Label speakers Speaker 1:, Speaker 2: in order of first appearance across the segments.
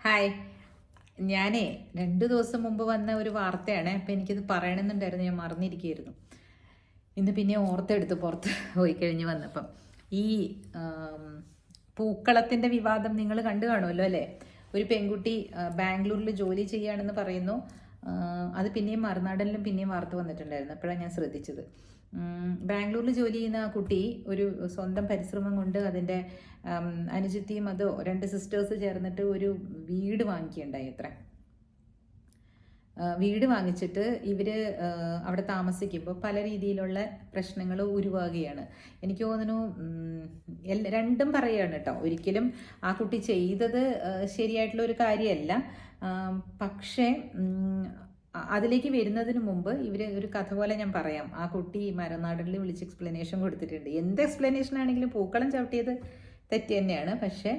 Speaker 1: Hi. ഞാനേ രണ്ട് ദിവസം മുമ്പ് വന്ന ഒരു വാർത്തയാണ്. അപ്പം എനിക്കിത് പറയണമെന്നുണ്ടായിരുന്നു. ഞാൻ മറന്നിരിക്കുകയായിരുന്നു. ഇന്ന് പിന്നെ ഓർത്തെടുത്ത് പുറത്ത് പോയി കഴിഞ്ഞ് വന്നപ്പം. ഈ പൂക്കളത്തിന്റെ വിവാദം നിങ്ങൾ കണ്ടു കാണുമല്ലോ അല്ലേ? ഒരു പെൺകുട്ടി ബാംഗ്ലൂരിൽ ജോലി ചെയ്യുകയാണെന്ന് പറയുന്നു. അത് പിന്നെയും മറുനാടനിലും പിന്നെയും വാർത്ത വന്നിട്ടുണ്ടായിരുന്നു. അപ്പോഴാണ് ഞാൻ ശ്രദ്ധിച്ചത്. ബാംഗ്ലൂരിൽ ജോലി ചെയ്യുന്ന കുട്ടി ഒരു സ്വന്തം പരിശ്രമം കൊണ്ട് അതിന്റെ അനുജിത്തിയും അതോ രണ്ട് സിസ്റ്റേഴ്സ് ചേർന്നിട്ട് ഒരു വീട് വാങ്ങിക്കുകയുണ്ടായി അത്ര. വീട് വാങ്ങിച്ചിട്ട് ഇവർ അവിടെ താമസിക്കുമ്പോൾ പല രീതിയിലുള്ള പ്രശ്നങ്ങൾ ഉരുവാകുകയാണ്. എനിക്ക് തോന്നുന്നു രണ്ടും പറയുകയാണ് കേട്ടോ. ഒരിക്കലും ആ കുട്ടി ചെയ്തത് ശരിയായിട്ടുള്ള ഒരു കാര്യമല്ല. പക്ഷേ അതിലേക്ക് വരുന്നതിന് മുമ്പ് ഇവർ ഒരു കഥ പോലെ ഞാൻ പറയാം. ആ കുട്ടി മരനാടിൽ വിളിച്ച് എക്സ്പ്ലനേഷൻ കൊടുത്തിട്ടുണ്ട്. എന്ത് എക്സ്പ്ലനേഷൻ ആണെങ്കിലും പൂക്കളം ചവിട്ടിയത് തെറ്റ് തന്നെയാണ്. പക്ഷേ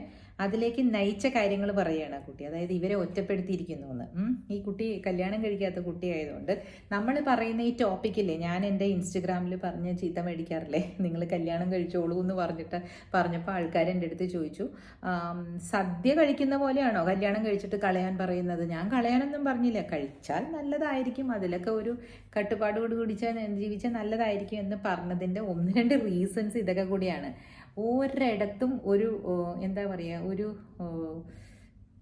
Speaker 1: അതിലേക്ക് നയിച്ച കാര്യങ്ങൾ പറയുകയാണ് കുട്ടി. അതായത് ഇവരെ ഒറ്റപ്പെടുത്തിയിരിക്കുന്നു എന്ന് ഈ കുട്ടി കല്യാണം കഴിക്കാത്ത കുട്ടിയായതുകൊണ്ട് നമ്മൾ പറയുന്ന ഈ ടോപ്പിക്കില്ലേ ഞാൻ എന്റെ ഇൻസ്റ്റഗ്രാമിൽ പറഞ്ഞ് ചീത്ത മേടിക്കാറില്ലേ? നിങ്ങൾ കല്യാണം കഴിച്ചോളൂ എന്ന് പറഞ്ഞിട്ട് പറഞ്ഞപ്പോൾ ആൾക്കാർ എന്റെ അടുത്ത് ചോദിച്ചു സദ്യ കഴിക്കുന്ന പോലെയാണോ കല്യാണം കഴിച്ചിട്ട് കളയാൻ പറയുന്നത്? ഞാൻ കളയാനൊന്നും പറഞ്ഞില്ല. കഴിച്ചാൽ നല്ലതായിരിക്കും. അതിലൊക്കെ ഒരു കട്ടുപാടോട് കൂടി ജീവിച്ചാൽ നല്ലതായിരിക്കും എന്ന് പറഞ്ഞതിന്റെ ഒന്ന് രണ്ട് റീസൺസ് ഇതൊക്കെ കൂടിയാണ്. ഒരിടത്തും ഒരു എന്താ പറയുക ഒരു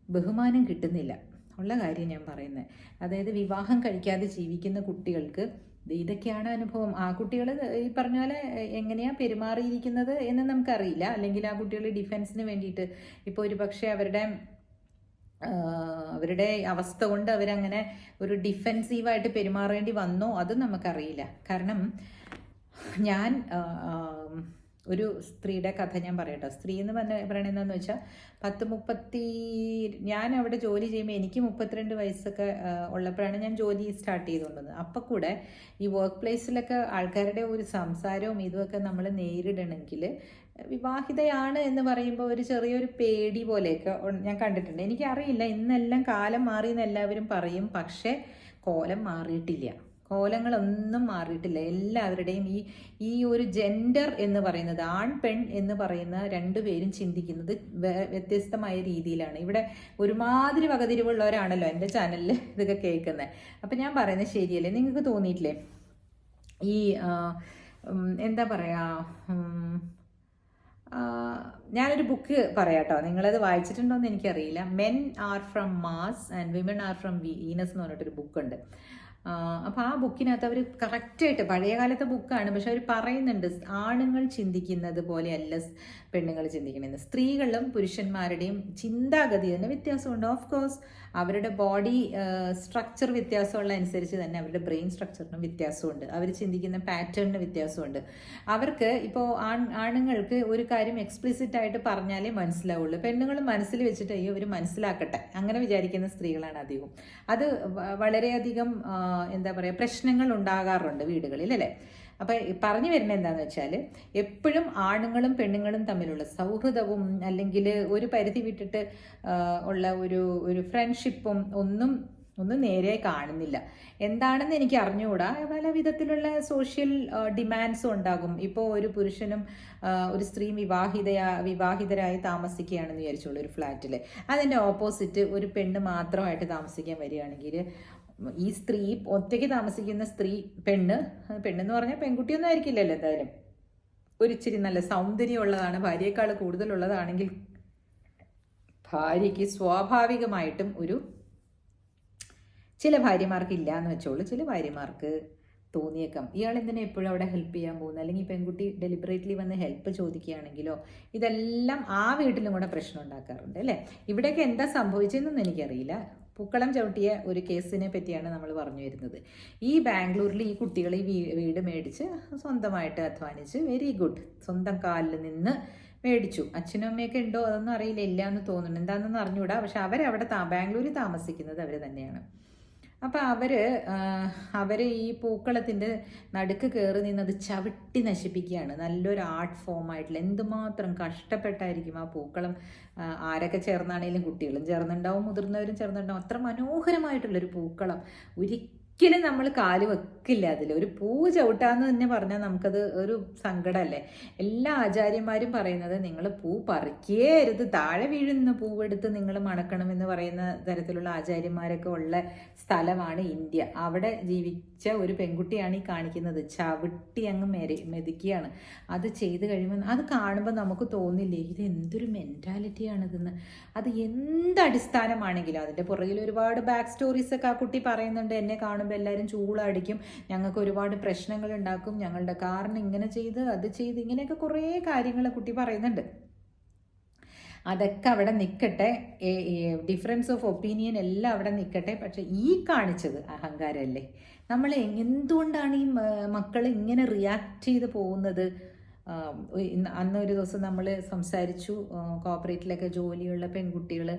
Speaker 1: ബഹുമാനം കിട്ടുന്നില്ല. ഉള്ള കാര്യം ഞാൻ പറയുന്നത് അതായത് വിവാഹം കഴിക്കാതെ ജീവിക്കുന്ന കുട്ടികൾക്ക് ഇതൊക്കെയാണ് അനുഭവം. ആ കുട്ടികൾ ഈ പറഞ്ഞ പോലെ എങ്ങനെയാ പെരുമാറിയിരിക്കുന്നത് എന്ന് നമുക്കറിയില്ല. അല്ലെങ്കിൽ ആ കുട്ടികൾ ഡിഫൻസിന് വേണ്ടിയിട്ട് ഇപ്പോൾ ഒരു പക്ഷേ അവരുടെ അവരുടെ അവസ്ഥ കൊണ്ട് അവരങ്ങനെ ഒരു ഡിഫെൻസീവായിട്ട് പെരുമാറേണ്ടി വന്നോ അത് നമുക്കറിയില്ല. കാരണം ഞാൻ ഒരു സ്ത്രീയുടെ കഥ ഞാൻ പറയട്ടോ. സ്ത്രീ എന്ന് പറഞ്ഞ പറയണെന്താന്ന് വെച്ചാൽ പത്ത് മുപ്പത്തി ഞാൻ അവിടെ ജോലി ചെയ്യുമ്പോൾ എനിക്ക് മുപ്പത്തിരണ്ട് വയസ്സൊക്കെ ഉള്ളപ്പോഴാണ് ഞാൻ ജോലി സ്റ്റാർട്ട് ചെയ്തുകൊണ്ടത്. അപ്പം കൂടെ ഈ വർക്ക് പ്ലേസിലൊക്കെ ആൾക്കാരുടെ ഒരു സംസാരവും ഇതുമൊക്കെ നമ്മൾ നേരിടണമെങ്കിൽ വിവാഹിതയാണ് എന്ന് പറയുമ്പോൾ ഒരു ചെറിയൊരു പേടി പോലെയൊക്കെ ഞാൻ കണ്ടിട്ടുണ്ട്. എനിക്കറിയില്ല ഇന്നെല്ലാം കാലം മാറി എന്ന് എല്ലാവരും പറയും. പക്ഷേ കോലം മാറിയിട്ടില്ല. കോലങ്ങളൊന്നും മാറിയിട്ടില്ല. എല്ലാവരുടെയും ഈ ഈ ഒരു ജെൻഡർ എന്ന് പറയുന്നത് ആൺ പെൺ എന്ന് പറയുന്ന രണ്ടുപേരും ചിന്തിക്കുന്നത് വ്യത്യസ്തമായ രീതിയിലാണ്. ഇവിടെ ഒരുമാതിരി വകതിരിവുള്ളവരാണല്ലോ എന്റെ ചാനലിൽ ഇതൊക്കെ കേൾക്കുന്നത് അപ്പം ഞാൻ പറയുന്നത് ശരിയല്ലേ? നിങ്ങൾക്ക് തോന്നിയിട്ടില്ലേ? ഈ എന്താ പറയുക ഞാനൊരു ബുക്ക് പറയാട്ടോ. നിങ്ങളത് വായിച്ചിട്ടുണ്ടോ എന്ന് എനിക്കറിയില്ല. Men are from Mars and women are from Venus എന്ന് പറഞ്ഞിട്ടൊരു ബുക്കുണ്ട്. അപ്പോൾ ആ ബുക്കിനകത്ത് അവർ കറക്റ്റായിട്ട് പഴയ കാലത്തെ ബുക്കാണ് പക്ഷെ അവർ പറയുന്നുണ്ട് ആണുങ്ങൾ ചിന്തിക്കുന്നത് പോലെയല്ല പെണ്ണുങ്ങൾ ചിന്തിക്കണമെന്ന് സ്ത്രീകളും പുരുഷന്മാരുടെയും ചിന്താഗതി തന്നെ വ്യത്യാസമുണ്ട്. ഓഫ് കോഴ്സ് അവരുടെ ബോഡി സ്ട്രക്ചർ വ്യത്യാസമുള്ള അനുസരിച്ച് തന്നെ അവരുടെ ബ്രെയിൻ സ്ട്രക്ചറിനും വ്യത്യാസമുണ്ട്. അവർ ചിന്തിക്കുന്ന പാറ്റേണിന് വ്യത്യാസമുണ്ട്. അവർക്ക് ഇപ്പോൾ ആൺ ആണുങ്ങൾക്ക് ഒരു കാര്യം എക്സ്പ്ലിസിറ്റ് ആയിട്ട് പറഞ്ഞാലേ മനസ്സിലാവുള്ളൂ. പെണ്ണുങ്ങൾ മനസ്സിൽ വെച്ചിട്ട് അയ്യോ അവർ മനസ്സിലാക്കട്ടെ. അങ്ങനെ വിചാരിക്കുന്ന സ്ത്രീകളാണ് അധികവും. അത് വളരെയധികം എന്താ പറയുക പ്രശ്നങ്ങൾ ഉണ്ടാകാറുണ്ട് വീടുകളിൽ അല്ലേ? അപ്പോൾ പറഞ്ഞു വരുന്നത് എന്താണെന്ന് വെച്ചാൽ എപ്പോഴും ആണുങ്ങളും പെണ്ണുങ്ങളും തമ്മിലുള്ള സൗഹൃദവും അല്ലെങ്കിൽ ഒരു പരിധി വിട്ടിട്ട് ഉള്ള ഒരു ഒരു ഫ്രണ്ട്ഷിപ്പും ഒന്നും ഒന്നും നേരെ കാണുന്നില്ല. എന്താണെന്ന് എനിക്ക് അറിഞ്ഞുകൂടാ? പല വിധത്തിലുള്ള സോഷ്യൽ ഡിമാൻഡ്സും ഉണ്ടാകും. ഇപ്പോൾ ഒരു പുരുഷനും ഒരു സ്ത്രീയും വിവാഹിതയാ വിവാഹിതരായി താമസിക്കുകയാണെന്ന് വിചാരിച്ചോളൂ ഒരു ഫ്ലാറ്റിൽ അതിന്റെ ഓപ്പോസിറ്റ് ഒരു പെണ്ണ് മാത്രമായിട്ട് താമസിക്കാൻ വരികയാണെങ്കിൽ ഈ സ്ത്രീ ഒറ്റയ്ക്ക് താമസിക്കുന്ന സ്ത്രീ പെണ്ണ് പെണ്ണെന്ന് പറഞ്ഞാൽ പെൺകുട്ടിയൊന്നും ആയിരിക്കില്ലല്ലോ എന്തായാലും. ഒരിച്ചിരി നല്ല സൗന്ദര്യമുള്ളതാണ് ഭാര്യയേക്കാൾ കൂടുതലുള്ളതാണെങ്കിൽ ഭാര്യയ്ക്ക് സ്വാഭാവികമായിട്ടും ഒരു ചില ഭാര്യമാർക്ക് ഇല്ല എന്ന് വെച്ചോളൂ. ചില ഭാര്യമാർക്ക് തോന്നിയേക്കാം. ഇയാൾ എന്തിനാ എപ്പോഴും അവിടെ ഹെൽപ്പ് ചെയ്യാൻ പോകുന്നത്? അല്ലെങ്കിൽ പെൺകുട്ടി ഡെലിബറേറ്റ്ലി വന്ന് ഹെൽപ്പ് ചോദിക്കുകയാണെങ്കിലോ ഇതെല്ലാം ആ വീട്ടിലും കൂടെ പ്രശ്നം ഉണ്ടാക്കാറുണ്ട് അല്ലേ? ഇവിടെയൊക്കെ എന്താ സംഭവിച്ചതെന്നൊന്നും എനിക്കറിയില്ല. പൂക്കളം ചവിട്ടിയ ഒരു കേസിനെ പറ്റിയാണ് നമ്മൾ പറഞ്ഞു വരുന്നത്. ഈ ബാംഗ്ലൂരിൽ ഈ കുട്ടികൾ ഈ വീട് മേടിച്ച് സ്വന്തമായിട്ട് അധ്വാനിച്ച് വെരി ഗുഡ് സ്വന്തം കാലിൽ നിന്ന് മേടിച്ചു. അച്ഛനും അമ്മയൊക്കെ ഉണ്ടോ അതൊന്നും അറിയില്ല. ഇല്ല എന്ന് തോന്നുന്നു എന്താണെന്ന് അറിഞ്ഞുകൂടാ. പക്ഷെ അവരവിടെ ബാംഗ്ലൂരിൽ താമസിക്കുന്നത് അവർ തന്നെയാണ്. അപ്പം അവർ അവർ ഈ പൂക്കളത്തിന്റെ നടുക്ക് കയറി നിന്നത് ചവിട്ടി നശിപ്പിക്കുകയാണ്. നല്ലൊരു ആർട്ട് ഫോമായിട്ടുള്ള എന്തുമാത്രം കഷ്ടപ്പെട്ടായിരിക്കും ആ പൂക്കളം ആരൊക്കെ ചേർന്നാണെങ്കിലും കുട്ടികളും ചേർന്നുണ്ടാവും മുതിർന്നവരും ചേർന്നുണ്ടാവും. അത്ര മനോഹരമായിട്ടുള്ളൊരു പൂക്കളം. ഒരിക്കലും ഒരിക്കലും നമ്മൾ കാൽ വെക്കില്ല അതിൽ ഒരു പൂ ചവിട്ടാന്ന് തന്നെ പറഞ്ഞാൽ നമുക്കത് ഒരു സങ്കടമല്ലേ എല്ലാ ആചാര്യന്മാരും പറയുന്നത് നിങ്ങൾ പൂ പറിക്കേ അരുത് താഴെ വീഴുന്ന പൂവെടുത്ത് നിങ്ങൾ മണക്കണമെന്ന് പറയുന്ന തരത്തിലുള്ള ആചാര്യന്മാരൊക്കെ ഉള്ള സ്ഥലമാണ് ഇന്ത്യ. അവിടെ ജീവിച്ച ഒരു പെൺകുട്ടിയാണ് ഈ കാണിക്കുന്നത്. ചവിട്ടി അങ്ങ് മെരി മെതിക്കുകയാണ്. അത് ചെയ്ത് കഴിയുമ്പോൾ അത് കാണുമ്പോൾ നമുക്ക് തോന്നില്ലേ ഇത് എന്തൊരു മെന്റാലിറ്റിയാണിതെന്ന് അത് എന്ത് അടിസ്ഥാനമാണെങ്കിലും അതിന്റെ പുറകിൽ ഒരുപാട് ബാക്ക് സ്റ്റോറീസ് ഒക്കെ ആ കുട്ടി പറയുന്നുണ്ട്. എന്നെ കാണുമ്പോൾ എല്ലാവരും ചൂളടിക്കും. ഞങ്ങൾക്ക് ഒരുപാട് പ്രശ്നങ്ങൾ ഉണ്ടാക്കും. ഞങ്ങളുടെ കാറിന് ഇങ്ങനെ ചെയ്ത് അത് ചെയ്ത് ഇങ്ങനെയൊക്കെ കുറേ കാര്യങ്ങൾ കുട്ടി പറയുന്നുണ്ട്. അതൊക്കെ അവിടെ നിൽക്കട്ടെ ഡിഫറൻസ് ഓഫ് ഒപ്പീനിയൻ എല്ലാം അവിടെ നിൽക്കട്ടെ പക്ഷെ ഈ കാണിച്ചത് അഹങ്കാരമല്ലേ നമ്മൾ എന്തുകൊണ്ടാണ് ഈ മക്കൾ ഇങ്ങനെ റിയാക്ട് ചെയ്ത് പോകുന്നത്? അന്ന് ഒരു ദിവസം നമ്മൾ സംസാരിച്ചു കോപ്പറേറ്റിലൊക്കെ ജോലിയുള്ള പെൺകുട്ടികൾ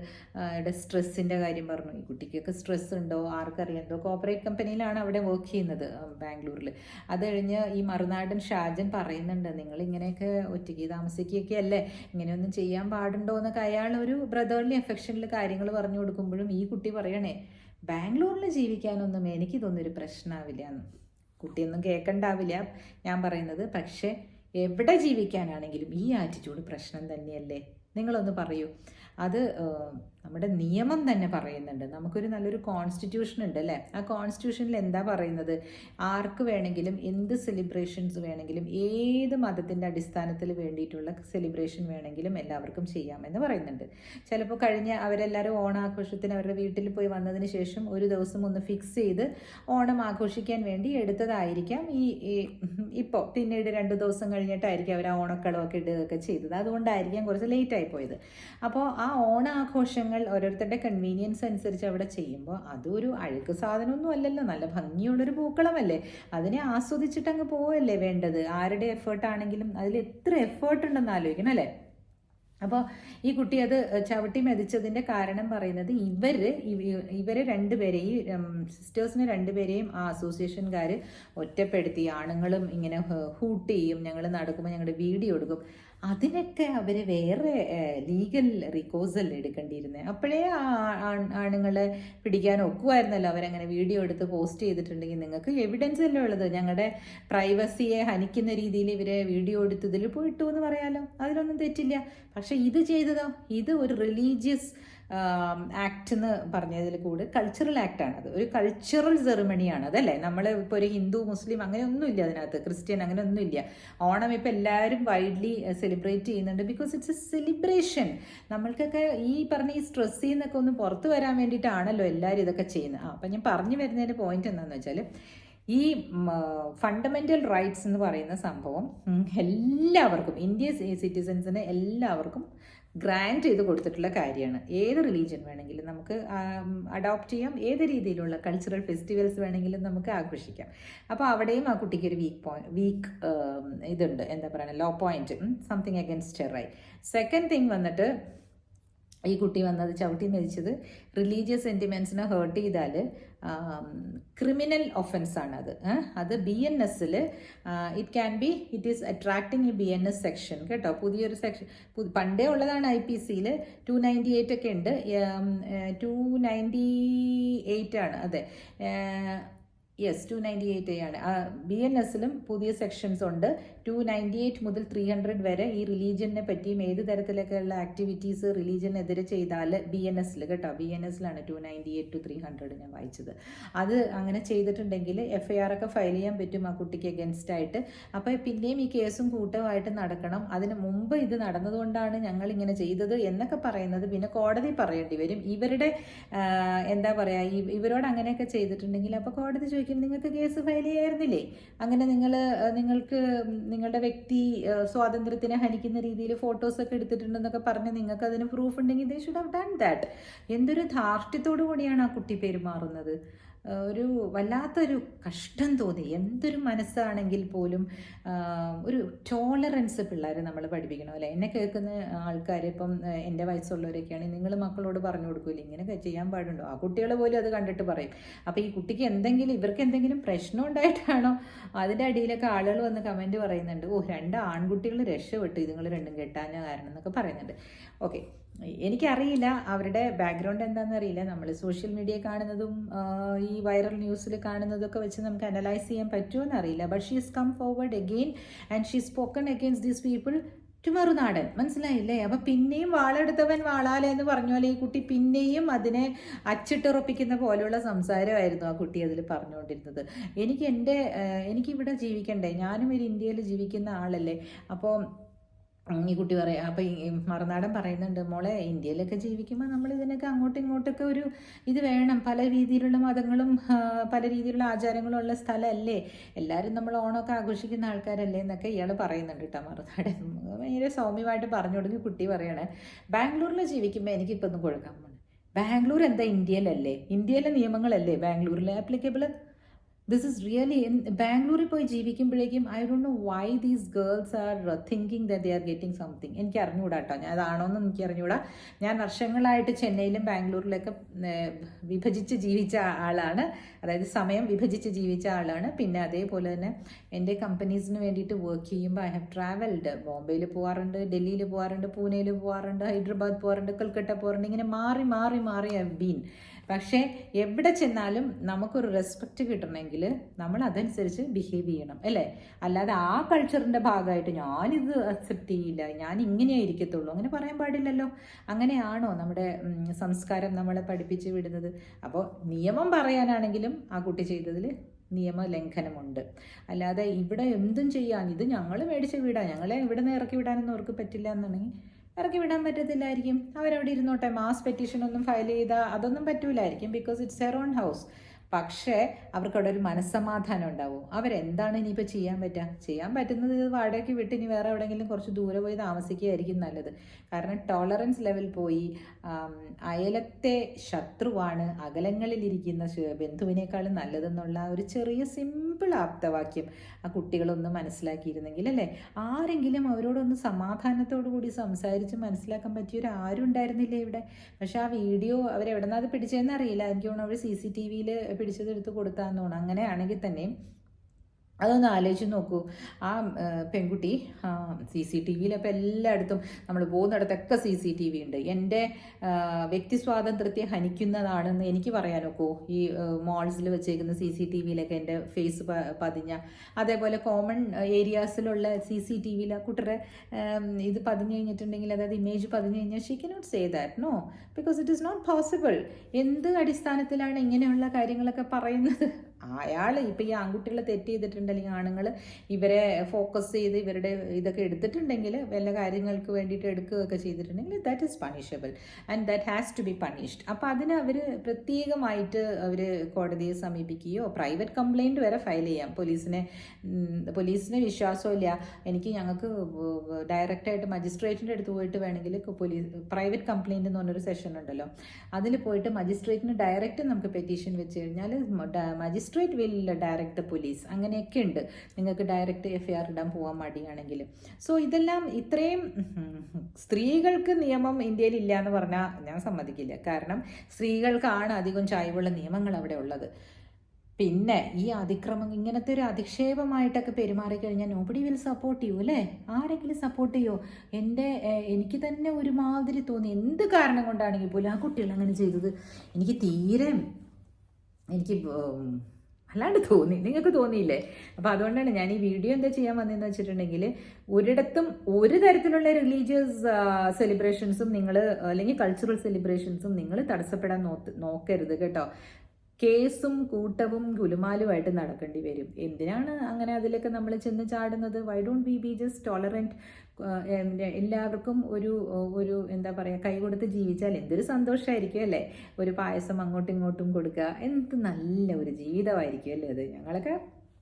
Speaker 1: ടെ സ്ട്രെസ്സിന്റെ കാര്യം പറഞ്ഞു. ഈ കുട്ടിക്കൊക്കെ സ്ട്രെസ് ഉണ്ടോ? ആർക്കറിയാം. കോപ്പറേറ്റ് കമ്പനിയിലാണ് അവിടെ വർക്ക് ചെയ്യുന്നത് ബാംഗ്ലൂരിൽ അത് കഴിഞ്ഞ് ഈ മറുനാടൻ ഷാജൻ പറയുന്നുണ്ട് നിങ്ങൾ ഇങ്ങനെയൊക്കെ ഒറ്റയ്ക്ക് താമസിക്കുകയൊക്കെ അല്ലേ ഇങ്ങനെയൊന്നും ചെയ്യാൻ പാടുണ്ടോ? എന്നൊക്കെ അയാൾ ഒരു ബ്രദർലി അഫെക്ഷനിൽ കാര്യങ്ങൾ പറഞ്ഞു കൊടുക്കുമ്പോഴും ഈ കുട്ടി പറയണേ ബാംഗ്ലൂരിൽ ജീവിക്കാനൊന്നും എനിക്കിതൊന്നൊരു പ്രശ്നമാവില്ല കുട്ടിയൊന്നും കേൾക്കണ്ടാവില്ല ഞാൻ പറയുന്നത്. പക്ഷേ എവിടെ ജീവിക്കാനാണെങ്കിലും ഈ ആറ്റിറ്റ്യൂഡ് പ്രശ്നം തന്നെയല്ലേ? നിങ്ങളൊന്ന് പറയൂ. അത് നമ്മുടെ നിയമം തന്നെ പറയുന്നുണ്ട്. നമുക്കൊരു നല്ലൊരു കോൺസ്റ്റിറ്റ്യൂഷൻ ഉണ്ട് അല്ലേ? ആ കോൺസ്റ്റിറ്റ്യൂഷനിൽ എന്താ പറയുന്നത്? ആർക്ക് വേണമെങ്കിലും എന്ത് സെലിബ്രേഷൻസ് വേണമെങ്കിലും ഏത് മതത്തിന്റെ അടിസ്ഥാനത്തിൽ വേണ്ടിയിട്ടുള്ള സെലിബ്രേഷൻ വേണമെങ്കിലും എല്ലാവർക്കും ചെയ്യാമെന്ന് പറയുന്നുണ്ട്. ചിലപ്പോൾ കഴിഞ്ഞ അവരെല്ലാവരും ഓണാഘോഷത്തിന് അവരുടെ വീട്ടിൽ പോയി വന്നതിന് ശേഷം ഒരു ദിവസം ഒന്ന് ഫിക്സ് ചെയ്ത് ഓണം ആഘോഷിക്കാൻ വേണ്ടി എടുത്തതായിരിക്കാം. ഈ ഇപ്പോൾ പിന്നീട് രണ്ട് ദിവസം കഴിഞ്ഞിട്ടായിരിക്കും അവർ ആ ഓണക്കളമൊക്കെ ഇടുകയൊക്കെ ചെയ്തത്. അതുകൊണ്ടായിരിക്കാം കുറച്ച് ലേറ്റായി പോയത്. അപ്പോൾ ആ ഓണാഘോഷങ്ങൾ ഓരോരുത്തരുടെ കൺവീനിയൻസ് അനുസരിച്ച് അവിടെ ചെയ്യുമ്പോൾ അതൊരു അഴുക്ക് സാധനമൊന്നും അല്ലല്ലോ. നല്ല ഭംഗിയുള്ളൊരു പൂക്കളമല്ലേ അതിനെ ആസ്വദിച്ചിട്ട് അങ്ങ് പോവല്ലേ വേണ്ടത്? ആരുടെ എഫേർട്ടാണെങ്കിലും അതിൽ എത്ര എഫേർട്ട് ഉണ്ടെന്ന് ആലോചിക്കണം അല്ലേ? അപ്പോൾ ഈ കുട്ടി അത് ചവിട്ടി മെതിച്ചതിന്റെ കാരണം പറയുന്നത് ഇവർ ഇവരെ രണ്ടുപേരെയും ഈ സിസ്റ്റേഴ്സിനെ രണ്ടുപേരെയും ആ അസോസിയേഷൻകാർ ഒറ്റപ്പെടുത്തി ആണുങ്ങളും ഇങ്ങനെ ഹൂട്ട് ചെയ്യും. ഞങ്ങൾ നടക്കുമ്പോൾ ഞങ്ങളുടെ വീഡിയോ എടുക്കും. അതിനൊക്കെ അവർ വേറെ ലീഗൽ റിക്കോസ് റിക്കോസൽ എടുക്കേണ്ടിയിരുന്നത് അപ്പോഴേ ആ ആണുങ്ങളെ പിടിക്കാൻ ഒക്കുമായിരുന്നല്ലോ അവരങ്ങനെ വീഡിയോ എടുത്ത് പോസ്റ്റ് ചെയ്തിട്ടുണ്ടെങ്കിൽ നിങ്ങൾക്ക് എവിഡൻസ് അല്ലേ ഉള്ളത്? ഞങ്ങളുടെ പ്രൈവസിയെ ഹനിക്കുന്ന രീതിയിൽ ഇവരെ വീഡിയോ എടുത്ത് ഇതിൽ പോയിട്ടു എന്ന് പറയാമല്ലോ അതിലൊന്നും തെറ്റില്ല. പക്ഷെ ഇത് ചെയ്തതോ? ഇത് ഒരു റിലീജിയസ് ആക്ട് എന്ന് പറഞ്ഞതിൽ കൂടെ കൾച്ചറൽ ആണ് അത് ഒരു കൾച്ചറൽ സെറിമണിയാണ് അതല്ലേ നമ്മൾ ഇപ്പോൾ ഒരു ഹിന്ദു മുസ്ലിം അങ്ങനെ ഒന്നുമില്ല അതിനകത്ത്. ക്രിസ്ത്യൻ അങ്ങനെ ഒന്നുമില്ല ഓണം ഇപ്പോൾ എല്ലാവരും വൈഡ്ലി സെലിബ്രേറ്റ് ചെയ്യുന്നുണ്ട്. ബിക്കോസ് ഇറ്റ്സ് എ സെലിബ്രേഷൻ നമ്മൾക്കൊക്കെ ഈ പറഞ്ഞ ഈ സ്ട്രെസ്സിൽ നിന്നൊക്കെ ഒന്ന് പുറത്ത് വരാൻ വേണ്ടിയിട്ടാണല്ലോ എല്ലാവരും ഇതൊക്കെ ചെയ്യുന്നത്. ആ അപ്പം ഞാൻ പറഞ്ഞു വരുന്നതിന്റെ പോയിന്റ് എന്താണെന്ന് വെച്ചാൽ ഈ ഫണ്ടമെന്റൽ റൈറ്റ്സ് എന്ന് പറയുന്ന സംഭവം എല്ലാവർക്കും ഇന്ത്യൻ സിറ്റിസൻസിന് എല്ലാവർക്കും ഗ്രാൻഡ് ചെയ്ത് കൊടുത്തിട്ടുള്ള കാര്യമാണ്. ഏത് റിലീജിയൻ വേണമെങ്കിലും നമുക്ക് അഡോപ്റ്റ് ചെയ്യാം. ഏത് രീതിയിലുള്ള കൾച്ചറൽ ഫെസ്റ്റിവൽസ് വേണമെങ്കിലും നമുക്ക് ആഘോഷിക്കാം. അപ്പോൾ അവിടെയും ആ കുട്ടിക്ക് ഒരു വീക്ക് പോയിന്റ് വീക്ക് ഇതുണ്ട്. എന്താ പറയുക law point something against Cherai second thing വന്നിട്ട് ഈ കുട്ടി വന്നത് ചവിട്ടി മരിച്ചത് റിലീജിയസ് സെന്റിമെൻസിനെ ഹേർട്ട് ചെയ്താൽ ക്രിമിനൽ ഒഫൻസ് ആണ് അത് അത് ബി എൻ എസിൽ it can be it is attracting ഈ ബി എൻ എസ് സെക്ഷൻ കേട്ടോ. പുതിയൊരു സെക്ഷൻ പണ്ടേ ഉള്ളതാണ് ഐ പി സിയിൽ ടു നയന്റി എയ്റ്റ് ഒക്കെ ഉണ്ട്. ടു നയന്റി എയ്റ്റ് ആണ്. അതെ. യെസ് ടു നയന്റി എയ്റ്റ് ആണ്. ബി എൻ എസിലും പുതിയ സെക്ഷൻസ് ഉണ്ട്. ടു നയന്റി എയ്റ്റ് മുതൽ ത്രീ ഹൺഡ്രഡ് വരെ ഈ റിലീജിയനെ പറ്റിയും ഏത് തരത്തിലൊക്കെയുള്ള ആക്ടിവിറ്റീസ് റിലീജിയനെതിരെ ചെയ്താൽ ബി എൻ എസിൽ കേട്ടോ. B N എസിലാണ് two ninety eight to three hundred ഞാൻ വായിച്ചത്. അത് അങ്ങനെ ചെയ്തിട്ടുണ്ടെങ്കിൽ എഫ് ഐ ആർ ഒക്കെ ഫയൽ ചെയ്യാൻ പറ്റും ആ കുട്ടിക്ക് അഗൻസ്റ്റ് ആയിട്ട്. അപ്പോൾ പിന്നെയും ഈ കേസും കൂട്ടമായിട്ട് നടക്കണം. അതിന് മുമ്പ് ഇത് നടന്നതുകൊണ്ടാണ് ഞങ്ങൾ ഇങ്ങനെ ചെയ്തത് എന്നൊക്കെ പറയുന്നത്. പിന്നെ കോടതി പറയേണ്ടി വരും. ഇവരുടെ എന്താ പറയുക ഇവരോട് അങ്ങനെയൊക്കെ ചെയ്തിട്ടുണ്ടെങ്കിൽ അപ്പോൾ കോടതി ചോദിക്കും നിങ്ങൾക്ക് കേസ് ഫയൽ ചെയ്യായിരുന്നില്ലേ? അങ്ങനെ നിങ്ങൾ നിങ്ങൾക്ക് നിങ്ങളുടെ വ്യക്തി സ്വാതന്ത്ര്യത്തിനെ ഹനിക്കുന്ന രീതിയിൽ ഫോട്ടോസൊക്കെ എടുത്തിട്ടുണ്ടെന്നൊക്കെ പറഞ്ഞ് നിങ്ങൾക്ക് അതിന് പ്രൂഫ് ഉണ്ടെങ്കിൽ they should have done that എന്തൊരു ധാർഷ്ട്യത്തോടു കൂടിയാണ് ആ കുട്ടി പെരുമാറുന്നത്? ഒരു വല്ലാത്തൊരു കഷ്ടം തോന്നി. എന്തൊരു മനസ്സാണെങ്കിൽ പോലും ഒരു ടോളറൻസ് പിള്ളേരെ നമ്മൾ പഠിപ്പിക്കണം അല്ലേ? എന്നെ കേൾക്കുന്ന ആൾക്കാർ ഇപ്പം എന്റെ വയസ്സുള്ളവരൊക്കെയാണെങ്കിൽ നിങ്ങൾ മക്കളോട് പറഞ്ഞു കൊടുക്കൂല ഇങ്ങനെ ചെയ്യാൻ പാടുണ്ടോ? ആ കുട്ടികൾ പോലും അത് കണ്ടിട്ട് പറയും. അപ്പോൾ ഈ കുട്ടിക്ക് എന്തെങ്കിലും ഇവർക്ക് എന്തെങ്കിലും പ്രശ്നം ഉണ്ടായിട്ടാണോ? അതിന്റെ അടിയിലൊക്കെ ആളുകൾ വന്ന് കമന്റ് പറയുന്നുണ്ട്. ഓ രണ്ട് ആൺകുട്ടികൾ രക്ഷപ്പെട്ടു. ഇതുങ്ങൾ രണ്ടും കെട്ടാഞ്ഞ കാരണം എന്നൊക്കെ പറയുന്നുണ്ട്. ഓക്കെ എനിക്കറിയില്ല അവരുടെ ബാക്ക്ഗ്രൗണ്ട് എന്താണെന്ന് അറിയില്ല നമ്മൾ സോഷ്യൽ മീഡിയ കാണുന്നതും ഈ വൈറൽ ന്യൂസിൽ കാണുന്നതൊക്കെ വെച്ച് നമുക്ക് അനലൈസ് ചെയ്യാൻ പറ്റുമോ അറിയില്ല. But she's come forward again and she spoken against these people Marunadan മനസ്സിലായില്ലേ? അപ്പം പിന്നെയും വാളെടുത്തവൻ വാളാലേ എന്ന് പറഞ്ഞ പോലെ ഈ കുട്ടി പിന്നെയും അതിനെ അച്ചിട്ടുറപ്പിക്കുന്ന പോലെയുള്ള സംസാരമായിരുന്നു ആ കുട്ടി അതിൽ പറഞ്ഞുകൊണ്ടിരുന്നത്. എനിക്ക് എന്റെ എനിക്കിവിടെ ജീവിക്കണ്ടേ? ഞാനും ഒരു ഇന്ത്യയിൽ ജീവിക്കുന്ന ആളല്ലേ? അപ്പോൾ ഈ കുട്ടി പറയാം അപ്പം മറുനാടൻ പറയുന്നുണ്ട് മോളെ ഇന്ത്യയിലൊക്കെ ജീവിക്കുമ്പോൾ നമ്മൾ ഇതിനൊക്കെ അങ്ങോട്ടും ഇങ്ങോട്ടൊക്കെ ഒരു ഇത് വേണം. പല രീതിയിലുള്ള മതങ്ങളും പല രീതിയിലുള്ള ആചാരങ്ങളും ഉള്ള സ്ഥലമല്ലേ എല്ലാവരും നമ്മൾ ഓണമൊക്കെ ആഘോഷിക്കുന്ന ആൾക്കാരല്ലേ? എന്നൊക്കെ ഇയാൾ പറയുന്നുണ്ട് കേട്ടോ മറുനാടൻ. ഭയങ്കര സൗമ്യമായിട്ട് പറഞ്ഞു കൊടുക്കി കുട്ടി പറയണേ ബാംഗ്ലൂരിൽ ജീവിക്കുമ്പോൾ എനിക്ക് ഒന്ന് കൊടുക്കാൻ ബാംഗ്ലൂർ എന്താ ഇന്ത്യയിലല്ലേ? ഇന്ത്യയിലെ നിയമങ്ങളല്ലേ ബാംഗ്ലൂരിലെ ആപ്ലിക്കബിൾ ദിസ് ഇസ് റിയലി ബാംഗ്ലൂരിൽ പോയി ജീവിക്കുമ്പോഴേക്കും I don't know why these girls are thinking the they are getting something എനിക്ക് അറിഞ്ഞുകൂടാ കേട്ടോ ഞാൻ അതാണോ എന്ന് എനിക്ക് അറിഞ്ഞുകൂടാ ഞാൻ വർഷങ്ങളായിട്ട് ചെന്നൈയിലും ബാംഗ്ലൂരിലൊക്കെ വിഭജിച്ച് ജീവിച്ച ആളാണ്. അതായത് സമയം വിഭജിച്ച് ജീവിച്ച ആളാണ്. പിന്നെ അതേപോലെ തന്നെ എന്റെ കമ്പനീസിന് വേണ്ടിയിട്ട് വർക്ക് ചെയ്യുമ്പോൾ ഐ ഹാവ് ട്രാവൽഡ് ബോംബെയിൽ പോകാറുണ്ട് ഡൽഹിയിൽ പോകാറുണ്ട് പൂനെയിൽ പോകാറുണ്ട് ഹൈദരാബാദ് പോകാറുണ്ട് കൽക്കട്ട പോകാറുണ്ട് ഇങ്ങനെ മാറി മാറി മാറി ഐ ബീൻ പക്ഷേ എവിടെ ചെന്നാലും നമുക്കൊരു റെസ്പെക്റ്റ് കിട്ടണമെങ്കിൽ നമ്മൾ അതനുസരിച്ച് ബിഹേവ് ചെയ്യണം അല്ലേ? അല്ലാതെ ആ കൾച്ചറിന്റെ ഭാഗമായിട്ട് ഞാനിത് അക്സെപ്റ്റ് ചെയ്യില്ല ഞാൻ ഇങ്ങനെ ഇരിക്കത്തുള്ളൂ. അങ്ങനെ പറയാൻ പാടില്ലല്ലോ. അങ്ങനെയാണോ നമ്മുടെ സംസ്കാരം നമ്മളെ പഠിപ്പിച്ച് വിടുന്നത്? അപ്പോൾ നിയമം പറയാനാണെങ്കിലും ആ കുട്ടി ചെയ്തതിൽ നിയമലംഘനമുണ്ട്. അല്ലാതെ ഇവിടെ എന്തും ചെയ്യാൻ ഇത് ഞങ്ങൾ മേടിച്ച വിടാം ഞങ്ങളെ ഇവിടെ നിന്ന് ഇറക്കി വിടാനൊന്നും അവർക്ക് പറ്റില്ല എന്നുണ്ടെങ്കിൽ ഇറക്കി വിടാൻ പറ്റത്തില്ലായിരിക്കും. അവരവിടെ ഇരുന്നോട്ടെ? മാസ് പെറ്റീഷൻ ഒന്നും ഫയൽ ചെയ്താൽ അതൊന്നും പറ്റൂലായിരിക്കും because it's their own house പക്ഷേ അവർക്കവിടെ ഒരു മനസ്സമാധാനം ഉണ്ടാവും. അവരെന്താണ് ഇനിയിപ്പോൾ ചെയ്യാൻ പറ്റുക ചെയ്യാൻ പറ്റുന്നത് വാടകയ്ക്ക് വിട്ട് ഇനി വേറെ എവിടെയെങ്കിലും കുറച്ച് ദൂരെ പോയി താമസിക്കുകയായിരിക്കും നല്ലത്. കാരണം ടോളറൻസ് ലെവൽ പോയി അയലത്തെ ശത്രുവാണ് അകലങ്ങളിലിരിക്കുന്ന ബന്ധുവിനേക്കാളും നല്ലതെന്നുള്ള ഒരു ചെറിയ സിമ്പിൾ ആപ്തവാക്യം ആ കുട്ടികളൊന്ന് മനസ്സിലാക്കിയിരുന്നെങ്കിൽ അല്ലേ? ആരെങ്കിലും അവരോടൊന്ന് സമാധാനത്തോടു കൂടി സംസാരിച്ച് മനസ്സിലാക്കാൻ പറ്റിയൊരു ആരും ഉണ്ടായിരുന്നില്ലേ ഇവിടെ? പക്ഷെ ആ വീഡിയോ അവരെവിടെ നിന്നത് പിടിച്ചതെന്ന് അറിയില്ല എനിക്ക് തോന്നുന്നു അവർ സി സി ടി വിയിൽ പിടിച്ചതെടുത്ത് കൊടുത്താന്ന് തോന്നുന്നു. അങ്ങനെയാണെങ്കിൽ തന്നെയും അതൊന്ന് ആലോചിച്ച് നോക്കൂ. ആ പെൺകുട്ടി സി സി ടി വിയിൽ അപ്പോൾ എല്ലായിടത്തും നമ്മൾ പോകുന്നിടത്തൊക്കെ സി സി ടി വി ഉണ്ട്. എന്റെ വ്യക്തി സ്വാതന്ത്ര്യത്തെ ഹനിക്കുന്നതാണെന്ന് എനിക്ക് പറയാനൊക്കോ ഈ മോൾസിൽ വെച്ചേക്കുന്ന സി സി ടി വിയിലൊക്കെ എന്റെ ഫേസ് പതിഞ്ഞ അതേപോലെ കോമൺ ഏരിയാസിലുള്ള സി സി ടി വിയിൽ ആ കുട്ടിയുടെ ഇത് പതിഞ്ഞു കഴിഞ്ഞിട്ടുണ്ടെങ്കിൽ അതായത് ഇമേജ് പതിഞ്ഞു കഴിഞ്ഞാൽ she cannot say that no because it is not possible എന്ത് അടിസ്ഥാനത്തിലാണ് ഇങ്ങനെയുള്ള കാര്യങ്ങളൊക്കെ പറയുന്നത്? അയാൾ ഇപ്പം ഈ ആൺകുട്ടികളെ തെറ്റ് ചെയ്തിട്ടുണ്ട് അല്ലെങ്കിൽ ആണുങ്ങൾ ഇവരെ ഫോക്കസ് ചെയ്ത് ഇവരുടെ ഇതൊക്കെ എടുത്തിട്ടുണ്ടെങ്കിൽ വല്ല കാര്യങ്ങൾക്ക് വേണ്ടിയിട്ട് എടുക്കുകയൊക്കെ ചെയ്തിട്ടുണ്ടെങ്കിൽ that is punishable and that has to be punished അപ്പോൾ അതിന് അവർ പ്രത്യേകമായിട്ട് അവർ കോടതിയെ സമീപിക്കുകയോ പ്രൈവറ്റ് കംപ്ലൈന്റ് വരെ ഫയൽ ചെയ്യാം. പോലീസിനെ പോലീസിന് വിശ്വാസമില്ല എനിക്ക് ഞങ്ങൾക്ക് ഡയറക്റ്റായിട്ട് മജിസ്ട്രേറ്റിന്റെ അടുത്ത് പോയിട്ട് വേണമെങ്കിൽ പോലീസ് പ്രൈവറ്റ് കംപ്ലൈന്റ് എന്ന് പറഞ്ഞൊരു സെഷൻ ഉണ്ടല്ലോ. അതിൽ പോയിട്ട് മജിസ്ട്രേറ്റിന് ഡയറക്റ്റ് നമുക്ക് പെറ്റീഷൻ വെച്ച് കഴിഞ്ഞാൽ മജിസ്ട്രേറ്റ് വിൽ ഡയറക്റ്റ് പോലീസ് അങ്ങനെയൊക്കെ ഉണ്ട്. നിങ്ങൾക്ക് ഡയറക്റ്റ് എഫ് ഐ ആർ ഇടാൻ പോകാൻ മടിയാണെങ്കിൽ സോ ഇതെല്ലാം ഇത്രയും സ്ത്രീകൾക്ക് നിയമം ഇന്ത്യയിൽ ഇല്ല എന്ന് പറഞ്ഞാൽ ഞാൻ സമ്മതിക്കില്ല. കാരണം സ്ത്രീകൾക്കാണ് അധികം ചായ്വുള്ള നിയമങ്ങൾ അവിടെ ഉള്ളത്. പിന്നെ ഈ അതിക്രമം ഇങ്ങനത്തെ ഒരു അധിക്ഷേപമായിട്ടൊക്കെ പെരുമാറിക്കഴിഞ്ഞാൽ നോബഡി വിൽ സപ്പോർട്ട് ചെയ്യൂ അല്ലേ? ആരെങ്കിലും സപ്പോർട്ട് ചെയ്യോ? എന്റെ എനിക്ക് തന്നെ ഒരുമാതിരി തോന്നി. എന്ത് കാരണം കൊണ്ടാണെങ്കിൽ പോലും ആ കുട്ടികൾ അങ്ങനെ ചെയ്തത്? എനിക്ക് തീരെ എനിക്ക് അല്ലാണ്ട് തോന്നി നിങ്ങൾക്ക് തോന്നിയില്ലേ? അപ്പോൾ അതുകൊണ്ടാണ് ഞാൻ ഈ വീഡിയോ എന്താ ചെയ്യാൻ വന്നതെന്ന് വെച്ചിട്ടുണ്ടെങ്കിൽ ഒരിടത്തും ഒരു തരത്തിലുള്ള റിലീജിയസ് സെലിബ്രേഷൻസും നിങ്ങൾ അല്ലെങ്കിൽ കൾച്ചറൽ സെലിബ്രേഷൻസും നിങ്ങൾ തടസ്സപ്പെടാൻ നോക്കരുത് കേട്ടോ. കേസും കൂട്ടവും ഗുലുമാലുമായിട്ട് നടക്കേണ്ടി വരും. എന്തിനാണ് അങ്ങനെ അതിലൊക്കെ നമ്മൾ ചെന്ന് ചാടുന്നത്? Why don't we be just tolerant എല്ലാവർക്കും ഒരു ഒരു എന്താ പറയുക കൈ കൊടുത്ത് ജീവിച്ചാൽ എന്തൊരു സന്തോഷമായിരിക്കും അല്ലേ? ഒരു പായസം അങ്ങോട്ടും ഇങ്ങോട്ടും കൊടുക്കുക. എന്ത് നല്ല ഒരു ജീവിതമായിരിക്കും അല്ലേ അത്? ഞങ്ങളൊക്കെ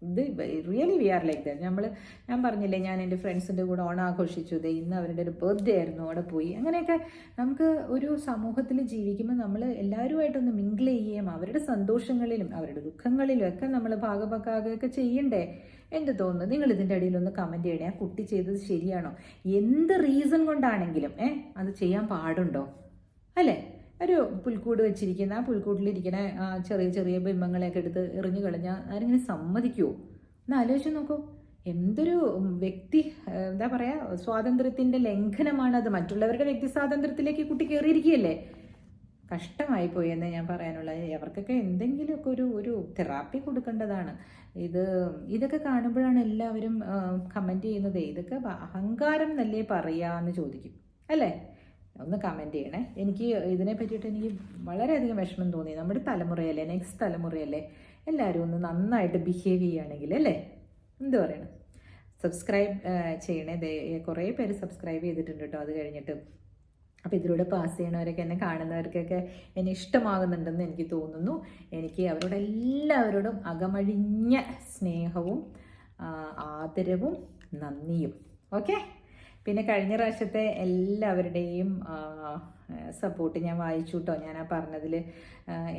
Speaker 1: ഇത് really we are like that നമ്മൾ ഞാൻ പറഞ്ഞില്ലേ ഞാൻ എന്റെ ഫ്രണ്ട്സിന്റെ കൂടെ ഓണം ആഘോഷിച്ചു. ദേ ഇന്ന് അവരുടെ ഒരു ബർത്ത്ഡേ ആയിരുന്നു അവിടെ പോയി. അങ്ങനെയൊക്കെ നമുക്ക് ഒരു സമൂഹത്തിൽ ജീവിക്കുമ്പോൾ നമ്മൾ എല്ലാവരുമായിട്ടൊന്ന് മിങ്കിൾ ചെയ്യുകയും അവരുടെ സന്തോഷങ്ങളിലും അവരുടെ ദുഃഖങ്ങളിലും ഒക്കെ നമ്മൾ ഭാഗഭാഗമൊക്കെ ചെയ്യണ്ടേ? എന്ത് തോന്നുന്നു? നിങ്ങൾ ഇതിന്റെ ഇടയിൽ ഒന്ന് കമന്റ് ചെയ്യണേ. ആ കുട്ടി ചെയ്തത് ശരിയാണോ? എന്ത് റീസൺ കൊണ്ടാണെങ്കിലും ഏ അത് ചെയ്യാൻ പാടുണ്ടോ? അല്ലേ? ഒരു പുൽക്കൂട് വെച്ചിരിക്കുന്ന ആ പുൽക്കൂട്ടിലിരിക്കുന്ന ചെറിയ ചെറിയ ബിംബങ്ങളെയൊക്കെ എടുത്ത് എറിഞ്ഞു കളഞ്ഞാൽ ആരെങ്കിലും സമ്മതിക്കുമോ എന്ന് ആലോചിച്ച് നോക്കൂ. എന്തൊരു വ്യക്തി എന്താ പറയുക സ്വാതന്ത്ര്യത്തിന്റെ ലംഘനമാണ് അത്. മറ്റുള്ളവരുടെ വ്യക്തി സ്വാതന്ത്ര്യത്തിലേക്ക് കുട്ടി കയറിയിരിക്കുകയല്ലേ? കഷ്ടമായി പോയി എന്ന് ഞാൻ പറയാനുള്ളത് അവർക്കൊക്കെ എന്തെങ്കിലുമൊക്കെ ഒരു ഒരു തെറാപ്പി കൊടുക്കേണ്ടതാണ്. ഇത് ഇതൊക്കെ കാണുമ്പോഴാണ് എല്ലാവരും കമന്റ് ചെയ്യുന്നത്. ഇതൊക്കെ അഹങ്കാരം എന്നല്ലേ പറയാന്ന് ചോദിക്കും. അല്ലേ? ഒന്ന് കമന്റ് ചെയ്യണേ. എനിക്ക് ഇതിനെ പറ്റിയിട്ട് എനിക്ക് വളരെയധികം വിഷമം തോന്നി. നമ്മുടെ തലമുറയല്ലേ നെക്സ്റ്റ് തലമുറയല്ലേ എല്ലാവരും ഒന്ന് നന്നായിട്ട് ബിഹേവ് ചെയ്യുകയാണെങ്കിൽ അല്ലേ? എന്ത് പറയണം? സബ്സ്ക്രൈബ് ചെയ്യണേ. കുറേ പേര് സബ്സ്ക്രൈബ് ചെയ്തിട്ടുണ്ട് കേട്ടോ അത് കഴിഞ്ഞിട്ട്. അപ്പോൾ ഇതിലൂടെ പാസ് ചെയ്യണവരൊക്കെ എന്നെ കാണുന്നവർക്കൊക്കെ എന്നെ ഇഷ്ടമാകുന്നുണ്ടെന്ന് എനിക്ക് തോന്നുന്നു. എനിക്ക് അവരോട് എല്ലാവരോടും അകമഴിഞ്ഞ സ്നേഹവും ആദരവും നന്ദിയും. ഓക്കെ പിന്നെ കഴിഞ്ഞ പ്രാവശ്യത്തെ എല്ലാവരുടെയും സപ്പോർട്ട് ഞാൻ വായിച്ചു കേട്ടോ ഞാൻ ആ പറഞ്ഞതിൽ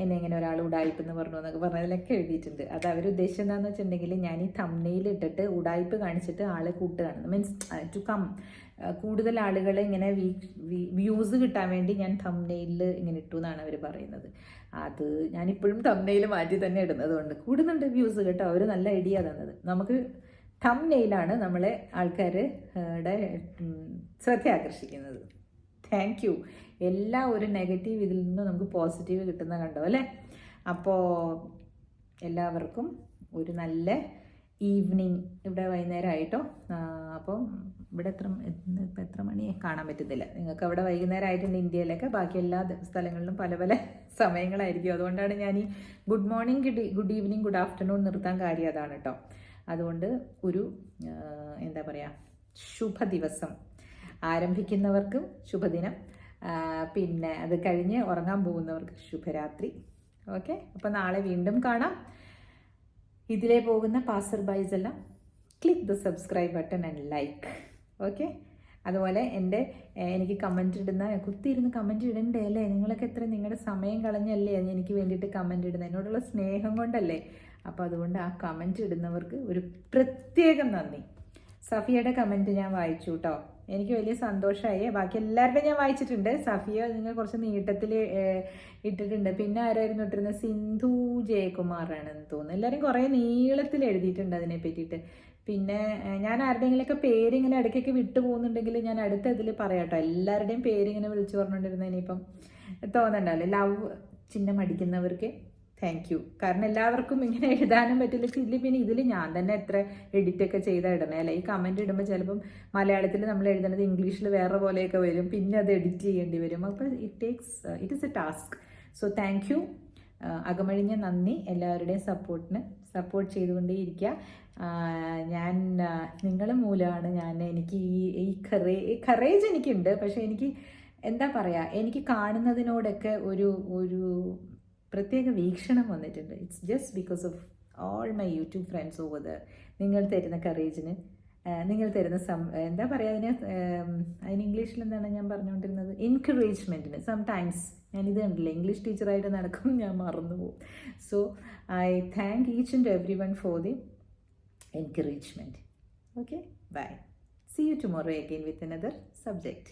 Speaker 1: എന്നെ ഇങ്ങനെ ഒരാൾ ഉടായ്പ എന്ന് പറഞ്ഞു എന്നൊക്കെ പറഞ്ഞതിലൊക്കെ എഴുതിയിട്ടുണ്ട്. അത് അവർ ഉദ്ദേശിച്ചത് എന്താണെന്ന് വെച്ചിട്ടുണ്ടെങ്കിൽ ഞാൻ ഈ തമ്മയിൽ ഇട്ടിട്ട് ഉടായ്പ കാണിച്ചിട്ട് ആളെ കൂട്ടുകയാണ്. മീൻസ് ടു കം കൂടുതൽ ആളുകൾ ഇങ്ങനെ വ്യൂസ് കിട്ടാൻ വേണ്ടി ഞാൻ തമ്മനയിൽ ഇങ്ങനെ ഇട്ടു എന്നാണ് അവർ പറയുന്നത്. അത് ഞാനിപ്പോഴും തമ്മനെയിൽ മാറ്റി തന്നെ ഇടുന്നതുകൊണ്ട് കൂടുന്നുണ്ട് വ്യൂസ് കേട്ടോ. അവർ നല്ല ഐഡിയ തന്നത്. നമുക്ക് തമ്മനയിലാണ് നമ്മളെ ആൾക്കാരുടെ ശ്രദ്ധ ആകർഷിക്കുന്നത് താങ്ക് യു എല്ലാ ഒരു നെഗറ്റീവ് ഇതിൽ നിന്ന് നമുക്ക് പോസിറ്റീവ് കിട്ടുന്ന കണ്ടോ അല്ലേ? അപ്പോൾ എല്ലാവർക്കും ഒരു നല്ല ഈവനിങ് ഇവിടെ വൈകുന്നേരം ആയിട്ടോ അപ്പം ഇവിടെ എത്ര ഇപ്പം എത്ര മണിയെ കാണാൻ പറ്റുന്നില്ല. നിങ്ങൾക്ക് അവിടെ വൈകുന്നേരം ആയിട്ടുണ്ട് ഇന്ത്യയിലൊക്കെ. ബാക്കി എല്ലാ സ്ഥലങ്ങളിലും പല പല സമയങ്ങളായിരിക്കും. അതുകൊണ്ടാണ് ഞാൻ ഈ good morning good evening good afternoon നിർത്താൻ കാര്യം അതാണ് കേട്ടോ അതുകൊണ്ട് ഒരു എന്താ പറയുക ശുഭ ദിവസം ആരംഭിക്കുന്നവർക്കും ശുഭദിനം. പിന്നെ അത് കഴിഞ്ഞ് ഉറങ്ങാൻ പോകുന്നവർക്ക് ശുഭരാത്രി. ഓക്കെ? അപ്പോൾ നാളെ വീണ്ടും കാണാം. ഇതിലെ പോകുന്ന പാസർ ബൈസ് എല്ലാം click the subscribe button and like okay? അതുപോലെ എന്റെ എനിക്ക് കമന്റ് ഇടുന്ന കുത്തിയിരുന്ന് കമന്റ് ഇടണ്ടേ അല്ലേ? നിങ്ങളൊക്കെ എത്ര നിങ്ങളുടെ സമയം കളഞ്ഞല്ലേ? എനിക്ക് വേണ്ടിയിട്ട് കമന്റ് ഇടുന്നത് എന്നോടുള്ള സ്നേഹം കൊണ്ടല്ലേ? അപ്പോൾ അതുകൊണ്ട് ആ കമന്റ് ഇടുന്നവർക്ക് ഒരു പ്രത്യേകം നന്ദി. സഫിയയുടെ കമന്റ് ഞാൻ വായിച്ചു കേട്ടോ എനിക്ക് വലിയ സന്തോഷമായി ബാക്കി എല്ലാവരുടെയും ഞാൻ വായിച്ചിട്ടുണ്ട്. സഫിയ നിങ്ങൾ കുറച്ച് നീട്ടത്തിൽ ഇട്ടിട്ടുണ്ട്. പിന്നെ ആരായിരുന്നു ഇട്ടിരുന്നത് സിന്ധു ജയകുമാറാണെന്ന് തോന്നുന്നു. എല്ലാവരും കുറേ നീളത്തിൽ എഴുതിയിട്ടുണ്ട് അതിനെ പറ്റിയിട്ട്. പിന്നെ ഞാൻ ആരുടെങ്കിലൊക്കെ പേരിങ്ങനെ ഇടയ്ക്കൊക്കെ വിട്ടു പോകുന്നുണ്ടെങ്കിൽ ഞാൻ അടുത്ത ഇതിൽ പറയാം കേട്ടോ എല്ലാവരുടെയും പേരിങ്ങനെ വിളിച്ചു പറഞ്ഞുകൊണ്ടിരുന്ന ഇനിയിപ്പം തോന്നണ്ടല്ലോ. ലവ് ചിഹ്നം അടിക്കുന്നവർക്ക് താങ്ക് യു കാരണം എല്ലാവർക്കും ഇങ്ങനെ എഴുതാനും പറ്റില്ല. ഇതിൽ പിന്നെ ഇതിൽ ഞാൻ തന്നെ എത്ര എഡിറ്റ് ഒക്കെ ചെയ്താൽ ഇടണേ. അല്ലേ? ഈ കമന്റ് ഇടുമ്പോൾ ചിലപ്പം മലയാളത്തിൽ നമ്മൾ എഴുതുന്നത് ഇംഗ്ലീഷിൽ വേറെ പോലെയൊക്കെ വരും. പിന്നെ അത് എഡിറ്റ് ചെയ്യേണ്ടി വരും. അപ്പോൾ it takes it is a task so thank you അകമഴിഞ്ഞ നന്ദി. എല്ലാവരുടെയും സപ്പോർട്ടിന് സപ്പോർട്ട് ചെയ്തുകൊണ്ടേയിരിക്കുക ഇരിക്കുക ഞാൻ നിങ്ങൾ മൂലമാണ് ഞാൻ എനിക്ക് ഈ ഈ കറേ കറേജ് എനിക്കുണ്ട്. പക്ഷേ എനിക്ക് എന്താ പറയുക എനിക്ക് കാണുന്നതിനോടൊക്കെ ഒരു ഒരു പ്രത്യേക വീക്ഷണം വന്നിട്ടുണ്ട്. It's just because of all my YouTube friends over the നിങ്ങൾ തരുന്ന കറേജിന് നിങ്ങൾ തരുന്ന സം എന്താ പറയുക അതിന്? അതിന് ഇംഗ്ലീഷിൽ എന്താണ് ഞാൻ പറഞ്ഞുകൊണ്ടിരുന്നത്? എൻകറേജ്മെന്റിന് സംടൈംസ് ഞാനിത് കണ്ടില്ല ഇംഗ്ലീഷ് ടീച്ചറായിട്ട് നടക്കും ഞാൻ മറന്നു പോകും. So I thank each and every one for the encouragement okay bye see you tomorrow again with another subject.